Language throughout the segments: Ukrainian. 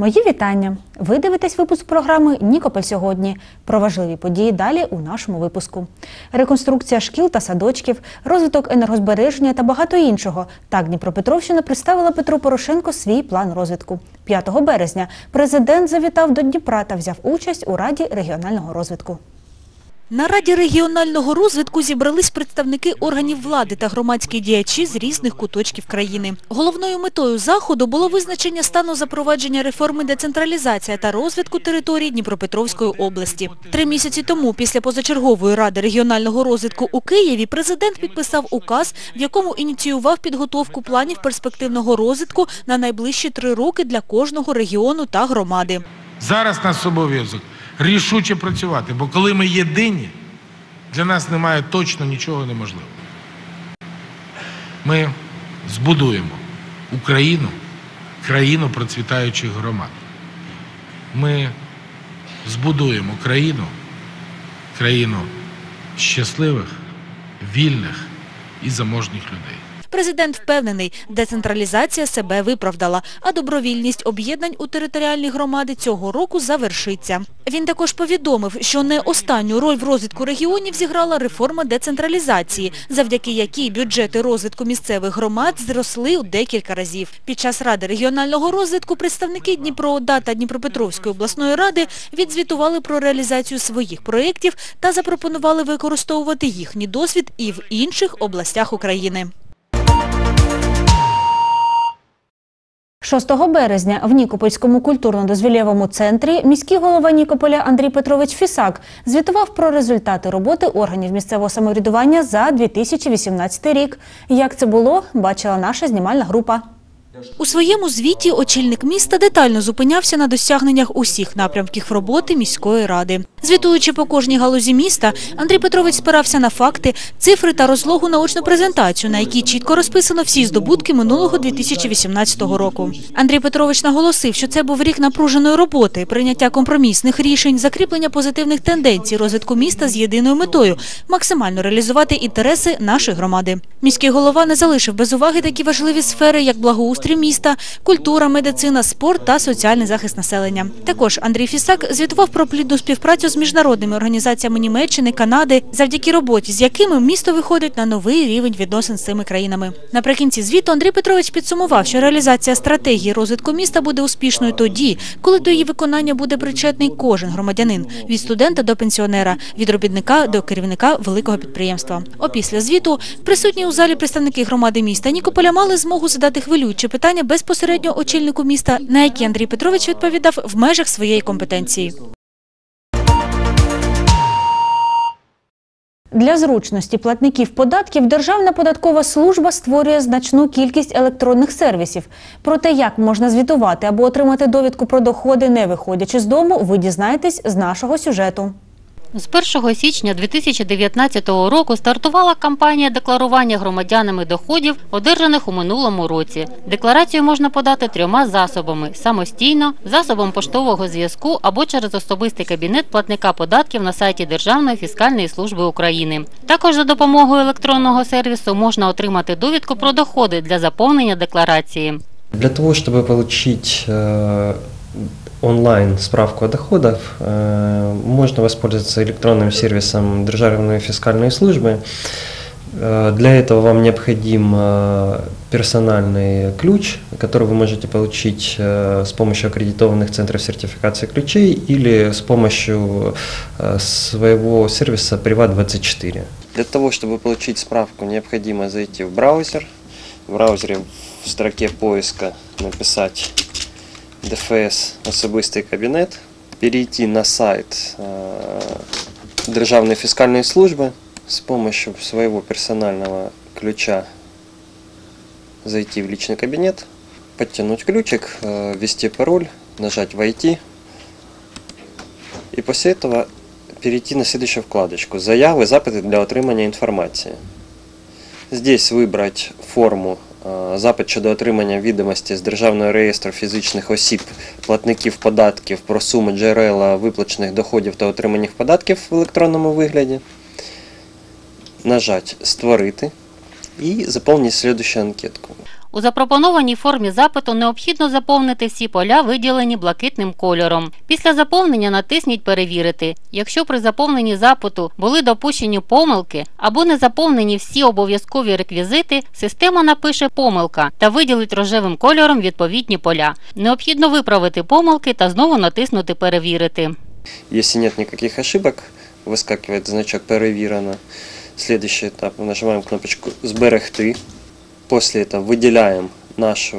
Мої вітання. Ви дивитесь випуск програми Нікополь сьогодні. Про важливі події далі у нашому випуску. Реконструкція шкіл та садочків, розвиток енергозбереження та багато іншого. Так Дніпропетровщина представила Петру Порошенко свій план розвитку. 5 березня президент завітав до Дніпра та взяв участь у Раді регіонального розвитку. На Раді регіонального розвитку зібрались представники органів влади та громадські діячі з різних куточків країни. Головною метою заходу було визначення стану запровадження реформи децентралізація та розвитку територій Дніпропетровської області. Три місяці тому, після позачергової ради регіонального розвитку у Києві, президент підписав указ, в якому ініціював підготовку планів перспективного розвитку на найближчі три роки для кожного регіону та громади. Зараз нас обов'язок рішуче працювати, бо коли ми єдині, для нас немає точно нічого неможливого. Ми збудуємо Україну, країну процвітаючих громад. Ми збудуємо країну, країну щасливих, вільних і заможних людей. Президент впевнений, децентралізація себе виправдала, а добровільність об'єднань у територіальні громади цього року завершиться. Він також повідомив, що не останню роль в розвитку регіонів зіграла реформа децентралізації, завдяки якій бюджети розвитку місцевих громад зросли у декілька разів. Під час Ради регіонального розвитку представники Дніпроода та Дніпропетровської обласної ради відзвітували про реалізацію своїх проєктів та запропонували використовувати їхній досвід і в інших областях України. 6 березня в Нікопольському культурно-дозвілєвому центрі міський голова Нікополя Андрій Петрович Фісак звітував про результати роботи органів місцевого самоврядування за 2018 рік. Як це було, бачила наша знімальна група. У своєму звіті очільник міста детально зупинявся на досягненнях усіх напрямків роботи міської ради. Звітуючи по кожній галузі міста, Андрій Петрович спирався на факти, цифри та розлогу наочну презентацію, на якій чітко розписано всі здобутки минулого 2018 року. Андрій Петрович наголосив, що це був рік напруженої роботи, прийняття компромісних рішень, закріплення позитивних тенденцій розвитку міста з єдиною метою – максимально реалізувати інтереси нашої громади. Міський голова не залишив без уваги такі важливі сфери, як благоустрій міста, культура, медицина, спорт та соціальний захист населення. Також Андрій Фісак звітував про плідну співпрацю з міжнародними організаціями Німеччини, Канади, завдяки роботі з якими місто виходить на новий рівень відносин з цими країнами. Наприкінці звіту Андрій Петрович підсумував, що реалізація стратегії розвитку міста буде успішною тоді, коли до її виконання буде причетний кожен громадянин від студента до пенсіонера, від робітника до керівника великого підприємства. Опісля звіту присутні у залі представники громади міста Нікополя мали змогу задати хвилюючі питання безпосередньо очільнику міста, на які Андрій Петрович відповідав в межах своєї компетенції. Для зручності платників податків Державна податкова служба створює значну кількість електронних сервісів. Про те, як можна звітувати або отримати довідку про доходи, не виходячи з дому, ви дізнаєтесь з нашого сюжету. З 1 січня 2019 року стартувала кампанія декларування громадянами доходів, одержаних у минулому році. Декларацію можна подати трьома засобами – самостійно, засобом поштового зв'язку або через особистий кабінет платника податків на сайті Державної фіскальної служби України. Також за допомогою електронного сервісу можна отримати довідку про доходи для заповнення декларації. Для того, чтобы получить э, онлайн справку о доходах, э, можно воспользоваться электронным сервисом Державной фискальной службы. Э, Для этого вам необходим э, персональный ключ, который вы можете получить с помощью аккредитованных центров сертификации ключей или с помощью своего сервиса Privat24. Для того, чтобы получить справку, необходимо зайти в браузер. В браузере в строке поиска написать ДФС особистий кабінет, перейти на сайт э, Державной фискальной службы с помощью своего персонального ключа зайти в личный кабинет, подтянуть ключик, э, ввести пароль, нажать «Войти» и после этого перейти на следующую вкладочку «Заявы, запиты для отримання інформації». Здесь вибрати форму е, запит щодо отримання відомості з Державного реєстру фізичних осіб, платників податків про суми джерела виплачених доходів та отриманих податків в електронному вигляді. Нажать Створити і заповнить слідущу анкетку. У запропонованій формі запиту необхідно заповнити всі поля, виділені блакитним кольором. Після заповнення натисніть Перевірити. Якщо при заповненні запиту були допущені помилки або не заповнені всі обов'язкові реквізити, система напише помилка та виділить рожевим кольором відповідні поля. Необхідно виправити помилки та знову натиснути Перевірити. Если нет никаких ошибок, выскакивает значок «Перевірено». Следующий этап мы нажимаем кнопочку «Зберегти». После этого выделяем наш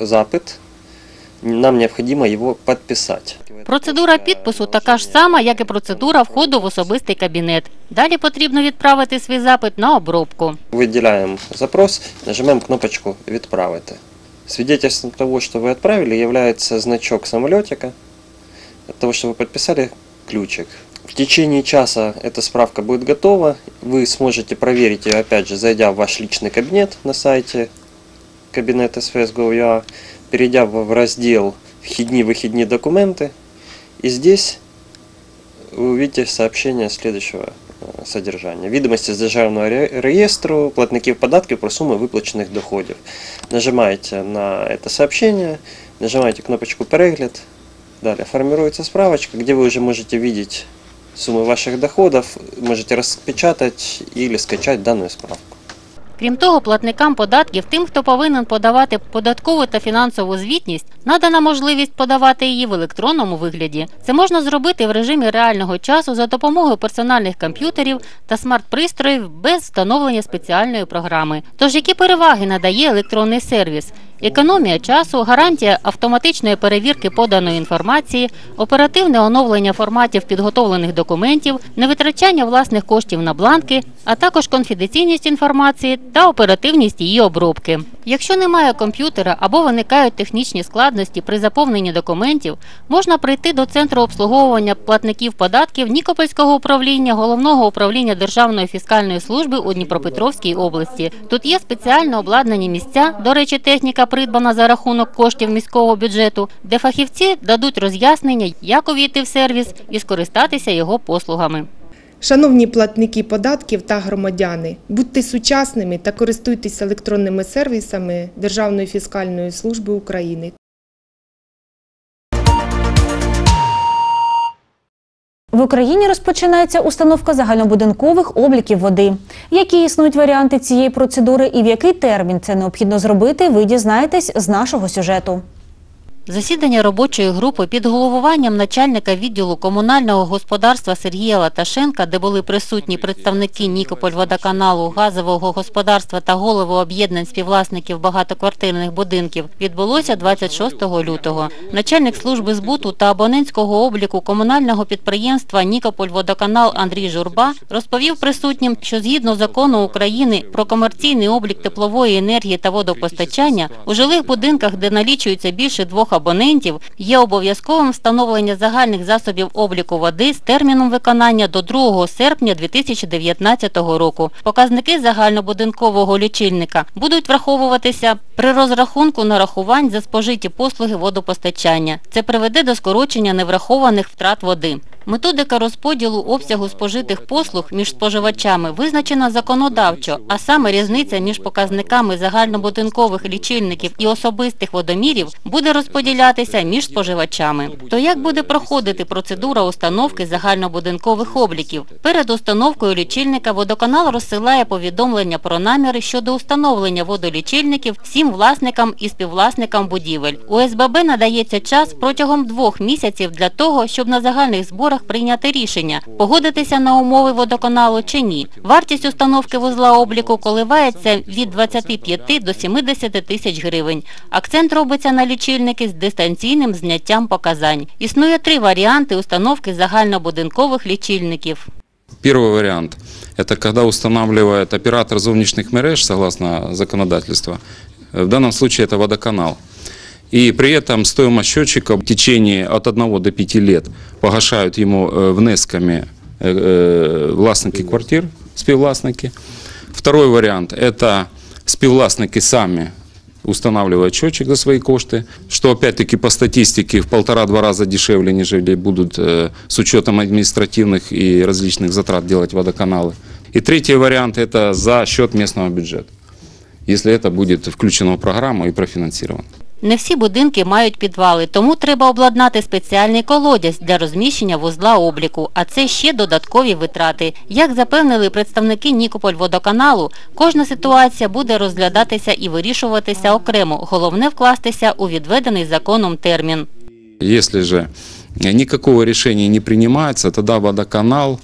запит. Нам необходимо его подписать. Процедура підпису така ж сама, як і процедура входу в особистий кабінет. Далі потрібно відправити свій запит на обробку. Выделяем запрос, нажимаем кнопочку «Відправити». Свидетельством того, что вы отправили, является значок самолетика. От того, что вы подписали, ключик. В течение часа эта справка будет готова. Вы сможете проверить ее, опять же, зайдя в ваш личный кабинет на сайте кабинет СВС.gov.ua, перейдя в раздел «Вхідні-выхідні документы». И здесь вы увидите сообщение следующего э, содержания. Відомості з державного ре- реєстру платників податків про суми виплачених доходів. Нажимаете на это сообщение, нажимаете кнопочку «Перегляд», далее формируется справочка, где вы уже можете видеть суммы ваших доходов, можете распечатать или скачать данную справку. Крім того, платникам податків, тим, хто повинен подавати податкову та фінансову звітність, надана можливість подавати її в електронному вигляді. Це можна зробити в режимі реального часу за допомогою персональних комп'ютерів та смарт-пристроїв без встановлення спеціальної програми. Тож які переваги надає електронний сервіс? Економія часу, гарантія автоматичної перевірки поданої інформації, оперативне оновлення форматів підготовлених документів, невитрачання власних коштів на бланки, а також конфіденційність інформації та оперативність її обробки. Якщо немає комп'ютера або виникають технічні складності при заповненні документів, можна прийти до центру обслуговування платників податків Нікопольського управління Головного управління Державної фіскальної служби у Дніпропетровській області. Тут є спеціально обладнані місця, до речі, техніка придбана за рахунок коштів міського бюджету, де фахівці дадуть роз'яснення, як увійти в сервіс і скористатися його послугами. Шановні платники податків та громадяни, будьте сучасними та користуйтесь електронними сервісами Державної фіскальної служби України. В Україні розпочинається установка загальнобудинкових обліків води. Які існують варіанти цієї процедури і в який термін це необхідно зробити, ви дізнаєтесь з нашого сюжету. Засідання робочої групи під головуванням начальника відділу комунального господарства Сергія Латашенка, де були присутні представники Нікопольводоканалу, газового господарства та голови об'єднань співвласників багатоквартирних будинків, відбулося 26 лютого. Начальник служби збуту та абонентського обліку комунального підприємства Нікопольводоканал Андрій Журба розповів присутнім, що згідно закону України про комерційний облік теплової енергії та водопостачання у жилих будинках, де налічується більше двох абонентів, є обов'язковим встановлення загальних засобів обліку води з терміном виконання до 2 серпня 2019 року. Показники загальнобудинкового лічильника будуть враховуватися при розрахунку нарахувань за спожиті послуги водопостачання. Це приведе до скорочення неврахованих втрат води. Методика розподілу обсягу спожитих послуг між споживачами визначена законодавчо, а саме різниця між показниками загальнобудинкових лічильників і особистих водомірів буде розподілятися між споживачами. То як буде проходити процедура установки загальнобудинкових обліків? Перед установкою лічильника водоканал розсилає повідомлення про наміри щодо установлення водолічильників всім власникам і співвласникам будівель. УСББ надається час протягом двох місяців для того, щоб на загальних зборах прийняти рішення, погодитися на умови водоканалу чи ні. Вартість установки вузла обліку коливається від 25 до 70 тисяч гривень. Акцент робиться на лічильники з дистанційним зняттям показань. Існує три варіанти установки загальнобудинкових лічильників. Первый вариант – это когда устанавливает оператор зовничных мереж, согласно законодательству. В данном случае это водоканал. И при этом стоимость счетчика в течение от 1 до 5 лет погашают ему э, внесками э, э, властники квартир, співвласники. Второй вариант – это співвласники сами устанавливают счетчик за свои кошты, что опять-таки по статистике в полтора-два раза дешевле, нежели будут э, с учетом административных и различных затрат делать водоканалы. И третий вариант – это за счет местного бюджета. если это будет включено в программу и профинансировано. Не всі будинки мають підвали, тому треба обладнати спеціальний колодязь для розміщення вузла обліку, а це ще додаткові витрати. Як запевнили представники Нікопольводоканалу, кожна ситуація буде розглядатися і вирішуватися окремо. Головне вкластися у відведений законом термін. Если же никакого решения не принимается, тогда водоканал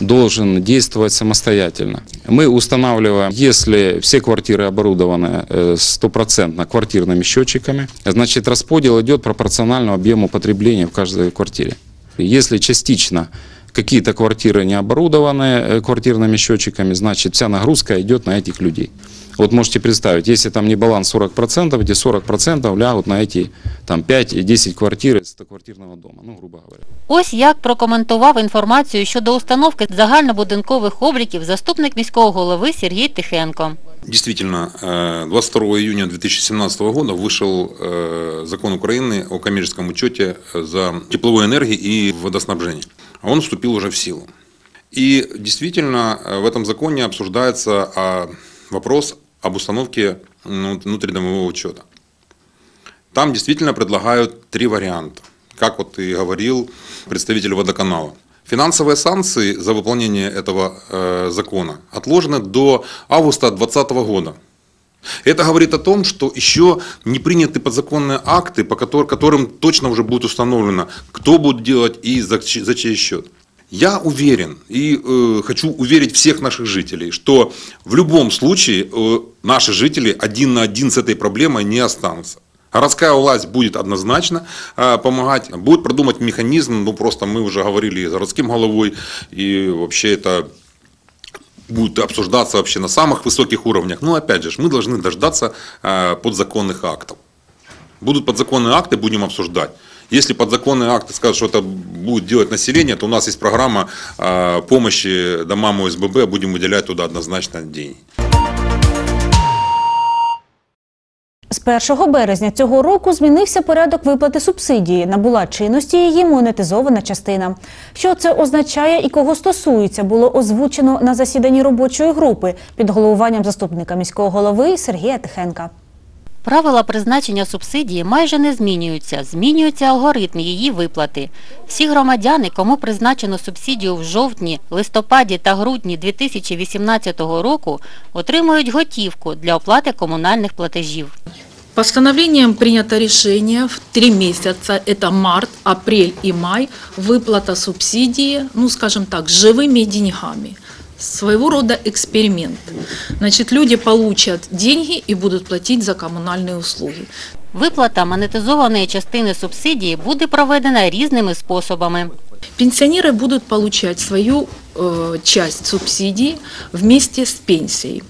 должен действовать самостоятельно. Мы устанавливаем, если все квартиры оборудованы э, стопроцентно квартирными счетчиками, значит расподел идет пропорционально объему потребления в каждой квартире. Если частично какие-то квартиры не оборудованы э, квартирными счетчиками, значит вся нагрузка идет на этих людей. Вот можете представить, если там не баланс 40%, эти 40% лягут на эти там 5-10 квартир из квартирного дома, ну, грубо говоря. Ось як прокоментував інформацію щодо установки загальнобудинкових обліків заступник міського голови Сергій Тихенко. Действительно, э, 22 июня 2017 года вышел э, закон Украины о коммерческом учете за тепловой энергией и водоснабжение. Он вступил уже в силу. И действительно, э, в этом законе обсуждается а, вопрос об установке ну, внутридомового учета. Там действительно предлагают три варианта, как вот и говорил представитель водоканала. Финансовые санкции за выполнение этого э, закона отложены до августа 2020 года. Это говорит о том, что еще не приняты подзаконные акты, по котор- которым точно уже будет установлено, кто будет делать и за, за чей счет. Я уверен и э, хочу уверить всех наших жителей, что в любом случае э, наши жители один на один с этой проблемой не останутся. Городская власть будет однозначно э, помогать, будет продумать механизм, ну просто мы уже говорили с городским головой, и вообще это будет обсуждаться вообще на самых высоких уровнях. Но опять же, мы должны дождаться э, подзаконных актов. Будут подзаконные акты, будем обсуждать. Если подзаконные акты скажут, что это будет делать население, то у нас есть программа э, помощи домам ОСББ, будем выделять туда однозначно деньги. З 1 березня цього року змінився порядок виплати субсидії. Набула чинності її монетизована частина. Що це означає і кого стосується, було озвучено на засіданні робочої групи під головуванням заступника міського голови Сергія Тихенка. Правила призначення субсидії майже не змінюються, змінюється алгоритм її виплати. Всі громадяни, кому призначено субсидію в жовтні, листопаді та грудні 2018 року, отримують готівку для оплати комунальних платежів. Постановлением принято решение в три месяца, это март, апрель и май, выплата субсидии, ну скажем так, живыми деньгами. Своего рода эксперимент. Значит, люди получат деньги и будут платить за коммунальные услуги. Виплата монетизованої частини субсидії буде проведена різними способами. Пенсионеры будут получать свою э, часть субсидии вместе с пенсией.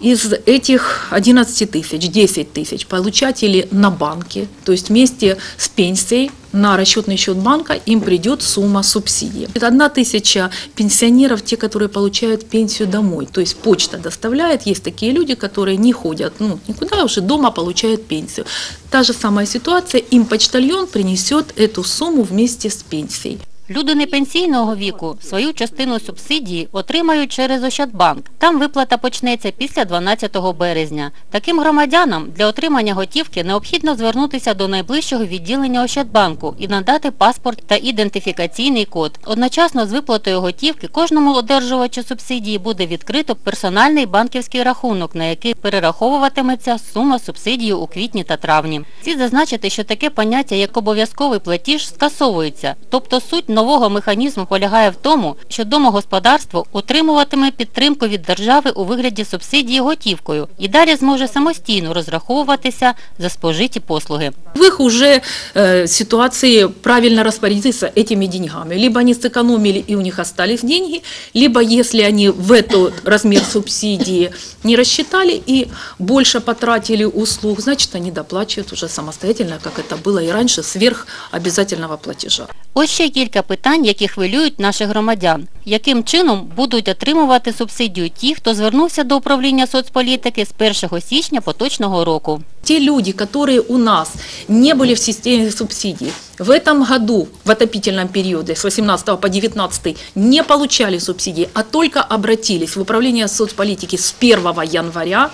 Из этих 11 тысяч, 10 тысяч получатели на банке, то есть вместе с пенсией на расчетный счет банка им придет сумма субсидии. Это одна тысяча пенсионеров, те, которые получают пенсию домой. То есть почта доставляет, есть такие люди, которые не ходят ну, никуда, уже дома получают пенсию. Та же самая ситуация, им почтальон принесет эту сумму вместе с пенсией. Люди непенсійного віку свою частину субсидії отримають через Ощадбанк. Там виплата почнеться після 12 березня. Таким громадянам для отримання готівки необхідно звернутися до найближчого відділення Ощадбанку і надати паспорт та ідентифікаційний код. Одночасно з виплатою готівки кожному одержувачу субсидії буде відкрито персональний банківський рахунок, на який перераховуватиметься сума субсидії у квітні та травні. Слід зазначити, що таке поняття як обов'язковий платіж скасовується, тобто суть нового механізму полягає в тому, що домогосподарство отримуватиме підтримку від держави у вигляді субсидії готівкою і далі зможе самостійно розраховуватися за спожиті послуги. В их уже э, ситуации правильно распорядиться этими деньгами. Либо они сэкономили и у них остались деньги, либо если они в этот размер субсидии не рассчитали и больше потратили услуг, значит они доплачивают уже самостоятельно, как это было и раньше, сверх обязательного платежа. Ось ще кілька питань, які хвилюють наших громадян. Яким чином будуть отримувати субсидію ті, хто звернувся до управління соцполітики з 1 січня поточного року? Те люди, которые у нас не были в системе субсидий, в этом году, в отопительном периоде с 18 по 19 не получали субсидии, а только обратились в управление соцполитики с 1 января,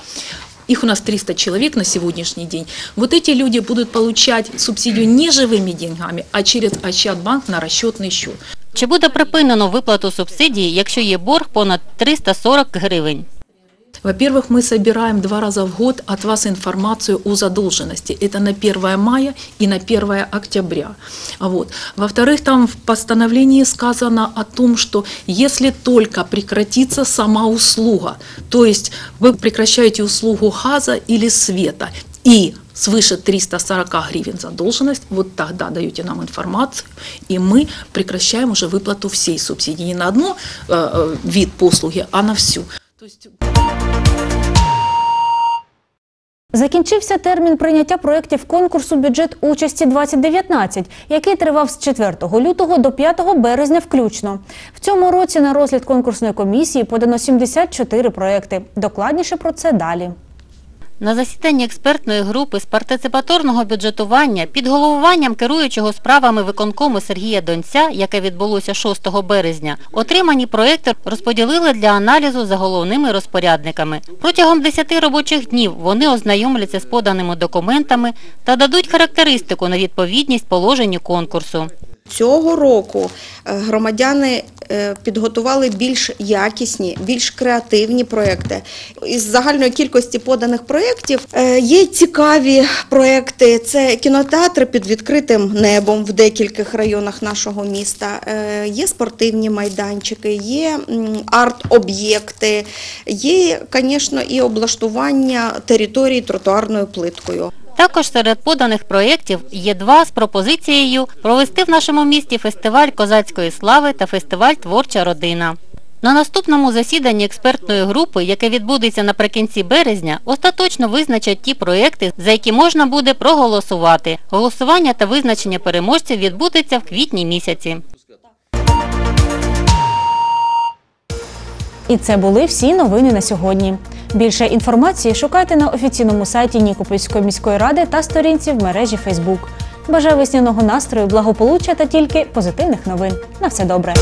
их у нас 300 человек на сегодняшний день, вот эти люди будут получать субсидию не живыми деньгами, а через Ощадбанк на расчетный счет. Чи буде припинено виплату субсидії, якщо є борг понад 340 гривень? Во-первых, мы собираем два раза в год от вас информацию о задолженности. Это на 1 мая и на 1 октября. Вот. Во-вторых, там в постановлении сказано о том, что если только прекратится сама услуга, то есть вы прекращаете услугу газа или света, и свыше 340 гривен задолженность, вот тогда даете нам информацию, и мы прекращаем уже выплату всей субсидии. Не на одну э, э, вид послуги, а на всю. То есть Закінчився термін прийняття проєктів конкурсу бюджет участі 2019, який тривав з 4 лютого до 5 березня включно. В цьому році на розгляд конкурсної комісії подано 74 проєкти. Докладніше про це далі. На засіданні експертної групи з партиципаторного бюджетування під головуванням керуючого справами виконкому Сергія Донця, яке відбулося 6 березня, отримані проекти розподілили для аналізу за головними розпорядниками. Протягом 10 робочих днів вони ознайомляться з поданими документами та дадуть характеристику на відповідність положенню конкурсу. Цього року е, громадяни е, підготували більш якісні, більш креативні проекти. Із загальної кількості поданих проєктів е, є цікаві проекти. Це кінотеатри під відкритим небом в декількох районах нашого міста. Є спортивні майданчики, є арт-об'єкти, є, звісно, і облаштування території тротуарною плиткою. Також серед поданих проєктів є два з пропозицією провести в нашому місті фестиваль козацької слави та фестиваль Творча родина. На наступному засіданні експертної групи, яке відбудеться наприкінці березня, остаточно визначать ті проєкти, за які можна буде проголосувати. Голосування та визначення переможців відбудеться в квітні місяці. І це були всі новини на сьогодні. Більше інформації шукайте на офіційному сайті Нікопольської міської ради та сторінці в мережі Фейсбук. Бажаю весняного настрою, благополуччя та тільки позитивних новин. На все добре.